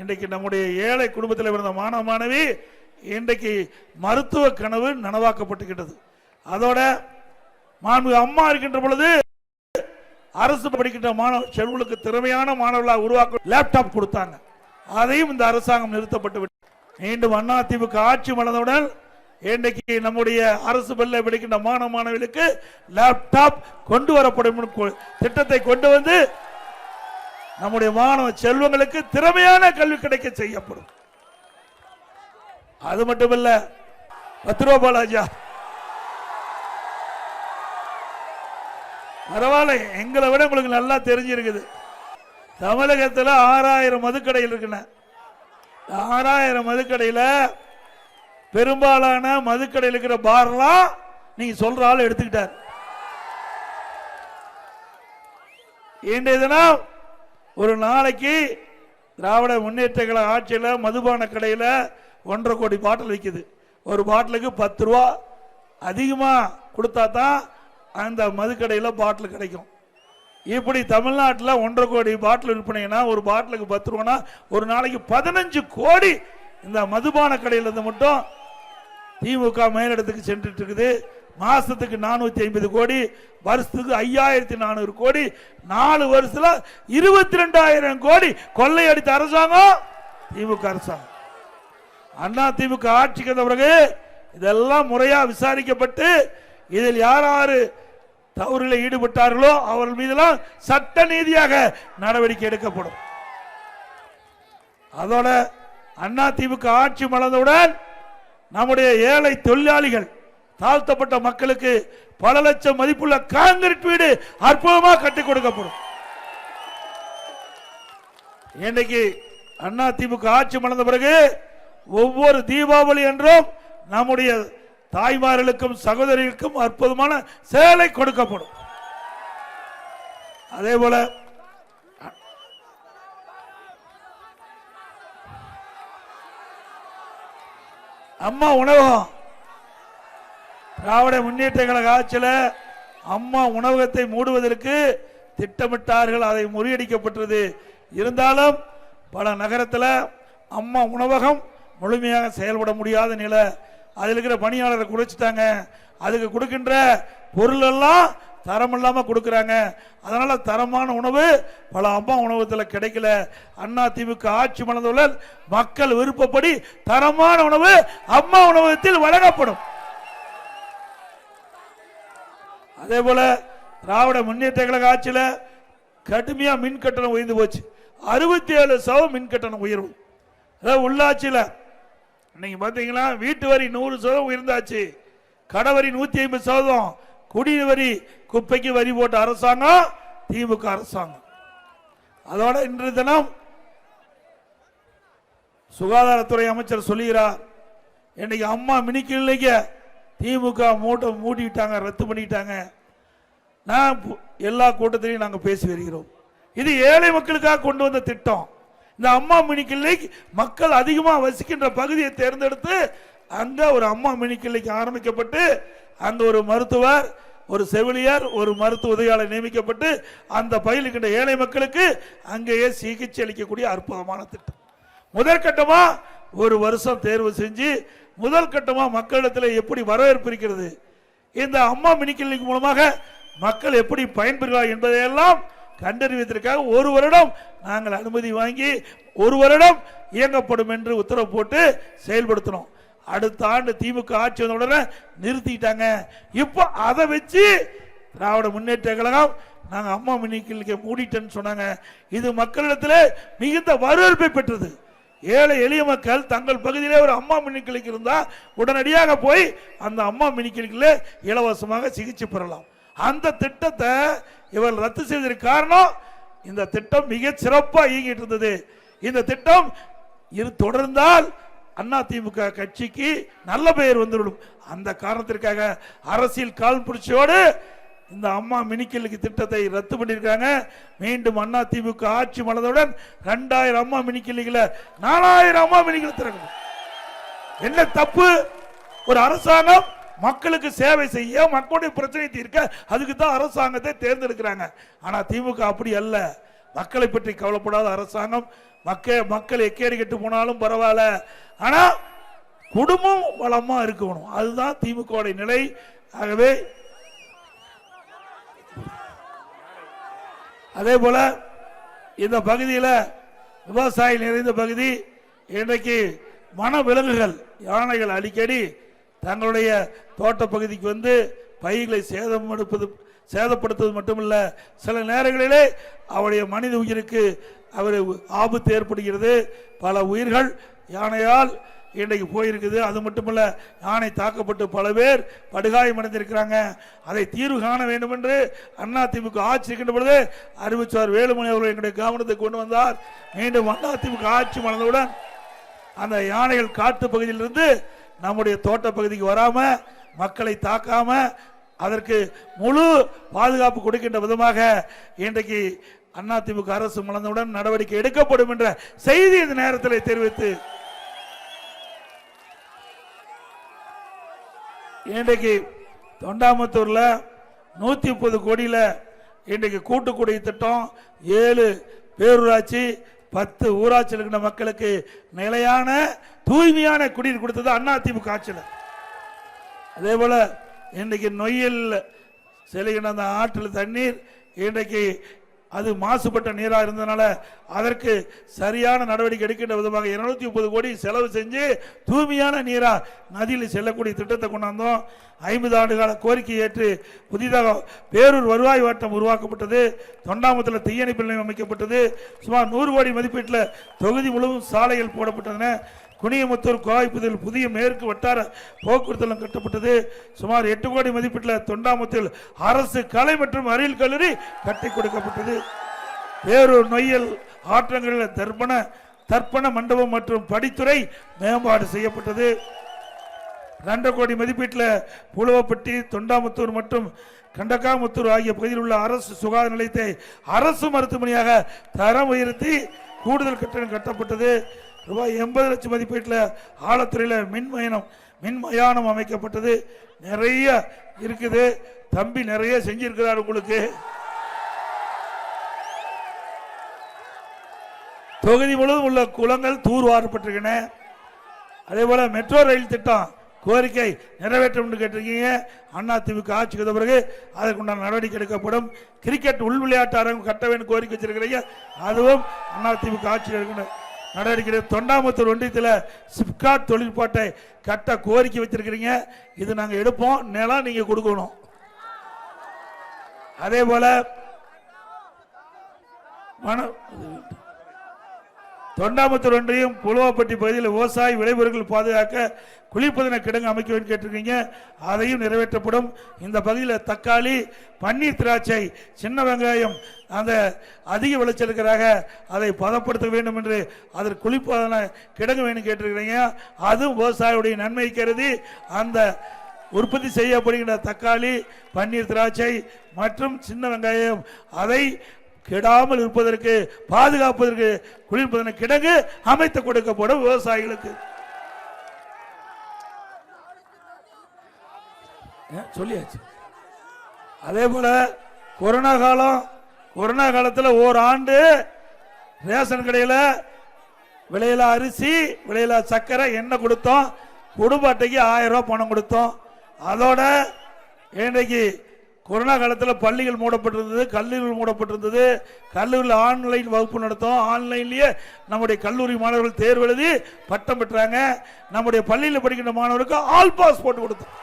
இன்றைக்கு நம்முடைய ஏழை குடும்பத்தில் பிறந்த மாணவ மாணவி இன்றைக்கு மருத்துவ கனவு நனவாக்கப்பட்டுகின்றது அதோட மாண்பு அம்மா இருக்கின்ற பொழுது அரசு படிக்கின்ற மாணவ செல்வங்களுக்கு திறமையான மாணவர்களாக உருவாக்க லேப்டாப் கொடுத்தாங்க. அதையும் இந்த அரசாங்கம் நிறுத்தப்பட்டு விட்டது. மீண்டும் அண்ணா திமுக ஆட்சி மலர்ந்தவுடன் இன்றைக்கு நம்முடைய அரசு பள்ளியில் படிக்கின்ற மாணவ மாணவிகளுக்கு லேப்டாப் கொண்டு வரப்படும் என்று திட்டத்தை கொண்டு வந்து நம்முடைய மாணவ செல்வங்களுக்கு திறமையான கல்வி கிடைக்க செய்யப்படும். அது மட்டுமல்ல பத்து ரூபா பாலாஜா பரவாயில்ல எங்களை விட உங்களுக்கு நல்லா தெரிஞ்சிருக்குது. தமிழகத்தில் ஆறாயிரம் மதுக்கடைகள் இருக்குண்ண. ஆறாயிரம் மதுக்கடையில் பெரும்பாலான மதுக்கடையில் இருக்கிற பார்லாம் நீங்க சொல்ற ஆள் எடுத்துக்கிட்டார். இன்றைய தினம் ஒரு நாளைக்கு திராவிட முன்னேற்ற கழக ஆட்சியில் மதுபான கடையில் ஒன்றரை கோடி பாட்டில் விற்கிது ஒரு பாட்டிலுக்கு பத்து ரூபா அதிகமாக கொடுத்தா தான் அந்த மதுக்கடையில் பாட்டில் கிடைக்கும். இப்படி தமிழ்நாட்டில் ஒன்றரை கோடி பாட்டில் விற்பனைனா ஒரு பாட்டிலுக்கு பத்து ரூபானா ஒரு நாளைக்கு பதினஞ்சு கோடி இந்த மதுபான கடையில் இருந்து மட்டும் திமுக மேலிடத்துக்கு சென்றுட்டு இருக்குது. மாசத்துக்கு நானூத்தி ஐம்பது கோடி வருஷத்துக்கு ஐயாயிரத்தி நானூறு கோடி நாலு வருஷத்துல இருபத்தி ரெண்டாயிரம் கோடி கொள்ளையடித்த அரசாங்கம் திமுக அரசாங்கம். அண்ணா திமுக ஆட்சிக்கு வந்த பிறகு இதெல்லாம் முறையா விசாரிக்கப்பட்டு இதில் யார் யாரு தவறில் ஈடுபட்டார்களோ அவர்கள் மீதெல்லாம் சட்ட நீதியாக நடவடிக்கை எடுக்கப்படும். அதோட அண்ணா திமுக ஆட்சி மலர்ந்தவுடன் நம்முடைய ஏழை தொழிலாளிகள் தாழ்த்தப்பட்ட மக்களுக்கு பல லட்சம் மதிப்புள்ள காங்கிரீட் வீடு அற்புதமாக கட்டி கொடுக்கப்படும். இன்னைக்கு அண்ணா திமுக ஆட்சி மலர்ந்த பிறகு ஒவ்வொரு தீபாவளி என்றும் நம்முடைய தாய்மார்களுக்கும் சகோதரிகளுக்கும் அற்புதமான சேலை கொடுக்கப்படும். அதே போல அம்மா உணவகம் திராவிட முன்னேற்ற கழக ஆட்சியில் அம்மா உணவகத்தை மூடுவதற்கு திட்டமிட்டார்கள் அதை முறியடிக்கப்பட்டது. இருந்தாலும் பல நகரத்தில் அம்மா உணவகம் முழுமையாக செயல்பட முடியாத நிலை. அதில் இருக்கிற பணியாளரை குறைச்சிட்டாங்க. அதுக்கு கொடுக்கின்ற பொருள் எல்லாம் தரம் இல்லாமல் கொடுக்குறாங்க. அதனால் தரமான உணவு பல அம்மா உணவகத்தில் கிடைக்கல. அண்ணா திமுக ஆட்சி மலர்ந்தவுடன் மக்கள் விருப்பப்படி தரமான உணவு அம்மா உணவகத்தில் வழங்கப்படும். அதே போல திராவிட முன்னேற்ற கழக ஆட்சியில் கடுமையாக மின் கட்டணம் உயர்ந்து போச்சு. அறுபத்தி ஏழு சதவீதம் மின் கட்டணம் உயர்வு. அதாவது உள்ளாட்சியில் இன்னைக்கு பார்த்தீங்கன்னா வீட்டு வரி நூறு சதவீதம் உயர்ந்தாச்சு. கடை வரி நூற்றி ஐம்பது சதவீதம். குடிநீர் வரி குப்பைக்கு வரி போட்ட அரசாங்கம் திமுக அரசாங்கம். அதோட இன்று தினம் சுகாதாரத்துறை அமைச்சர் சொல்லுகிறார் இன்னைக்கு அம்மா மினிக்கிள்ளைக்கு திமுக மூட்டை மூடிட்டாங்க ரத்து பண்ணிட்டாங்க. நான் பு- எல்லா கூட்டத்திலையும் நாங்கள் பேசி வருகிறோம். இது ஏழை மக்களுக்காக கொண்டு வந்த திட்டம். இந்த அம்மா மினி மக்கள் அதிகமாக வசிக்கின்ற பகுதியை தேர்ந்தெடுத்து அங்கே ஒரு அம்மா மினி ஆரம்பிக்கப்பட்டு அந்த ஒரு மருத்துவர் ஒரு செவிலியர் ஒரு மருத்துவ உதவியாளர் நியமிக்கப்பட்டு அந்த பயிலுக்கின்ற ஏழை மக்களுக்கு அங்கேயே சிகிச்சை அளிக்கக்கூடிய அற்புதமான திட்டம். முதற்கட்டமாக ஒரு வருஷம் தேர்வு செஞ்சு முதல் கட்டமாக மக்களிடத்தில் எப்படி வரவேற்பு இருக்கிறது? இந்த அம்மா மினி கிளினிக் மூலமாக மக்கள் எப்படி பயன்பெறுகிறார் என்பதையெல்லாம் கண்டறிவதற்காக ஒரு வருடம் நாங்கள் அனுமதி வாங்கி ஒரு வருடம் இயங்கப்படும் என்று உத்தரவு போட்டு செயல்படுத்தினோம். அடுத்த ஆண்டு திமுக ஆட்சி வந்த உடனே நிறுத்திட்டாங்க. இப்போ அதை வச்சு திராவிட முன்னேற்ற கழகம் நாங்கள் அம்மா மினி கிளினிக்கை மூடிட்டேன்னு சொன்னாங்க. இது மக்களிடத்தில் மிகுந்த வரவேற்பை பெற்றது. ஏழை எளிய மக்கள் தங்கள் பகுதியிலே ஒரு அம்மா மினி கிளினிக் உடனடியாக போய் அந்த அம்மா மினி கிளினிக்கில் இலவசமாக சிகிச்சை பெறலாம். அந்த திட்டத்தை இவர் ரத்து செய்ததற்கு காரணம் இந்த திட்டம் மிக சிறப்பாக இயங்கிட்டு இருந்தது. இந்த திட்டம் இரு தொடர்ந்தால் அண்ணா திமுக கட்சிக்கு நல்ல பெயர் வந்துவிடும். அந்த காரணத்திற்காக அரசியல் கால் பிடிச்சியோடு இந்த அம்மா மினிக்கலுக்கு திட்டத்தை ரத்து பண்ணியிருக்காங்க. மீண்டும் அண்ணா திமுக ஆட்சி மலர்ந்தவுடன் ரெண்டாயிரம் அம்மா மினிக்கல்லிகளை நாலாயிரம் அம்மா மினிக்கல் திறக்கணும். என்ன தப்பு? ஒரு அரசாங்கம் மக்களுக்கு சேவை செய்ய மக்களுடைய பிரச்சனை தீர்க்க அதுக்கு தான் அரசாங்கத்தை தேர்ந்தெடுக்கிறாங்க. ஆனால் திமுக அப்படி அல்ல. மக்களை பற்றி கவலைப்படாத அரசாங்கம் மக்கள் மக்கள் எக்கேடு கெட்டு போனாலும் பரவாயில்ல. ஆனால் குடும்பம் வளமாக இருக்கணும். அதுதான் திமுகவுடைய நிலை. ஆகவே அதே போல இந்த பகுதியில் விவசாயி நிறைந்த பகுதி இன்றைக்கு மன விலங்குகள் யானைகள் அடிக்கடி தங்களுடைய தோட்ட பகுதிக்கு வந்து பயிர்களை சேதம் எடுப்பது சேதப்படுத்துவது மட்டுமல்ல சில நேரங்களிலே அவருடைய மனித உயிருக்கு அவர் ஆபத்து ஏற்படுகிறது. பல உயிர்கள் யானையால் இன்றைக்கு போயிருக்குது. அது மட்டுமல்ல யானை தாக்கப்பட்டு பல பேர் படுகாயமடைந்திருக்கிறாங்க அதை தீர்வு காண வேண்டும் என்று அண்ணா ஆட்சி இருக்கின்ற பொழுது அறிவிச்சார் வேலுமணி அவர்கள் எங்களுடைய கவனத்துக்கு கொண்டு வந்தார். மீண்டும் அண்ணா திமுக ஆட்சி மலர்ந்தவுடன் அந்த யானைகள் காட்டு பகுதியிலிருந்து நம்முடைய தோட்ட பகுதிக்கு வராம மக்களை தாக்காம அதற்கு முழு பாதுகாப்பு கொடுக்கின்ற விதமாக இன்றைக்கு அதிமுக அரசு மலர்ந்தவுடன் நடவடிக்கை எடுக்கப்படும் என்ற செய்தி இந்த நேரத்தில் தெரிவித்து இன்றைக்கு தொண்டாமத்தூரில் நூற்றி முப்பது கோடியில் இன்றைக்கு கூட்டுக்குடி திட்டம் ஏழு பேரூராட்சி பத்து ஊராட்சியில் இருக்கிற மக்களுக்கு நிலையான தூய்மையான குடிநீர் கொடுத்தது அண்ணா திமுக ஆட்சியில். அதே போல் இன்றைக்கு நொய்யல் செல்கின்ற அந்த ஆற்றில் தண்ணீர் இன்றைக்கு அது மாசுபட்ட நீராக இருந்ததுனால அதற்கு சரியான நடவடிக்கை எடுக்கின்ற விதமாக இருநூத்தி முப்பது கோடி செலவு செஞ்சு தூய்மையான நீராக நதியில் செல்லக்கூடிய திட்டத்தை கொண்டாந்தோம். ஐம்பது ஆண்டு கால கோரிக்கை ஏற்று புதிதாக பேரூர் வருவாய் வட்டம் உருவாக்கப்பட்டது. தொண்டாமுத்தில் தீயணைப்பு நிலையம் அமைக்கப்பட்டது. சுமார் நூறு கோடி மதிப்பீட்டில் தொகுதி முழுவதும் சாலைகள் போடப்பட்டன குனியமுத்தூர் கோவாய்ப்புதில் புதிய மேற்கு வட்டார போக்குவரத்து கட்டப்பட்டது. சுமார் எட்டு கோடி மதிப்பீட்டில் தொண்டாமுத்தில் அரசு கலை மற்றும் அறிவியல் கல்லூரி கட்டி கொடுக்கப்பட்டது. பேரூர் நொய்யல் ஆற்றங்களில் தர்ப்பண தர்ப்பண மண்டபம் மற்றும் படித்துறை மேம்பாடு செய்யப்பட்டது. ரெண்டு கோடி மதிப்பீட்டில் புலுவப்பட்டி தொண்டாமுத்தூர் மற்றும் கண்டக்காமுத்தூர் ஆகிய பகுதியில் உள்ள அரசு சுகாதார நிலையத்தை அரசு மருத்துவமனையாக தரம் உயர்த்தி கூடுதல் கட்டணம் கட்டப்பட்டது. ரூபாய் எண்பது லட்சம் மதிப்பீட்டில் ஆழத்துறையில் மின்மயனம் மின்மயானம் அமைக்கப்பட்டது. நிறைய இருக்குது. தம்பி நிறைய செஞ்சிருக்கிறார் உங்களுக்கு. தொகுதி முழுவதும் உள்ள குளங்கள் தூர்வாரப்பட்டிருக்கின்றன. அதே போல மெட்ரோ ரயில் திட்டம் கோரிக்கை நிறைவேற்றம்னு கேட்டிருக்கீங்க. அண்ணா திமுக ஆட்சிக்கு வந்த பிறகு அதற்குண்டான நடவடிக்கை எடுக்கப்படும். கிரிக்கெட் உள் விளையாட்டு அரங்கு கட்ட வேண்டும் கோரிக்கை வச்சிருக்கிறீங்க. அதுவும் அண்ணா திமுக ஆட்சியில் இருக்கின்ற நடவடிக்கை தொண்டாமுத்தூர் ஒன்றியத்தில் சிப்காட் தொழிற்பாட்டை கட்ட கோரிக்கை வச்சிருக்கிறீங்க. இது நாங்கள் எடுப்போம். நிலம் நீங்கள் கொடுக்கணும். அதே போல மன தொண்டாமுத்தூர் ஒன்றியம் புலுவாப்பட்டி பகுதியில் விவசாய விளைபொருட்கள் பாதுகாக்க குளிர்பதன கிடங்கு அமைக்க வேண்டும் கேட்டிருக்கீங்க. அதையும் நிறைவேற்றப்படும். இந்த பகுதியில் தக்காளி பன்னீர் திராட்சை சின்ன வெங்காயம் அந்த அதிக விளைச்சலுக்காக அதை பதப்படுத்த வேண்டும் என்று அதற்கு குளிர்பதன கிடங்கு வேணும் கேட்டிருக்கிறீங்க. அதுவும் விவசாயியுடைய நன்மை கருதி அந்த உற்பத்தி செய்யப்படுகின்ற தக்காளி பன்னீர் திராட்சை மற்றும் சின்ன வெங்காயம் அதை கெடாமல் இருப்பதற்கு பாதுகாப்பதற்கு குளிர்பதன கிடங்கு அமைத்து கொடுக்கப்படும் விவசாயிகளுக்கு. சொல்லியாச்சு. அதே போல கொரோனா காலம் கொரோனா காலத்தில் ஓராண்டு ரேஷன் கடையில் விலையில அரிசி விலையில சர்க்கரை எண்ணெய் கொடுத்தோம். குடும்ப அட்டைக்கு ஆயிரம் ரூபா பணம் கொடுத்தோம். அதோட இன்றைக்கு கொரோனா காலத்தில் பள்ளிகள் மூடப்பட்டிருந்தது கல்லூரிகள் மூடப்பட்டிருந்தது. கல்லூரியில் ஆன்லைன் வகுப்பு நடத்தோம். ஆன்லைன்லேயே நம்முடைய கல்லூரி மாணவர்கள் தேர்வு எழுதி பட்டம் பெற்றாங்க. நம்முடைய பள்ளியில் படிக்கின்ற மாணவருக்கு ஆல் பாஸ் போட்டு கொடுத்தோம்.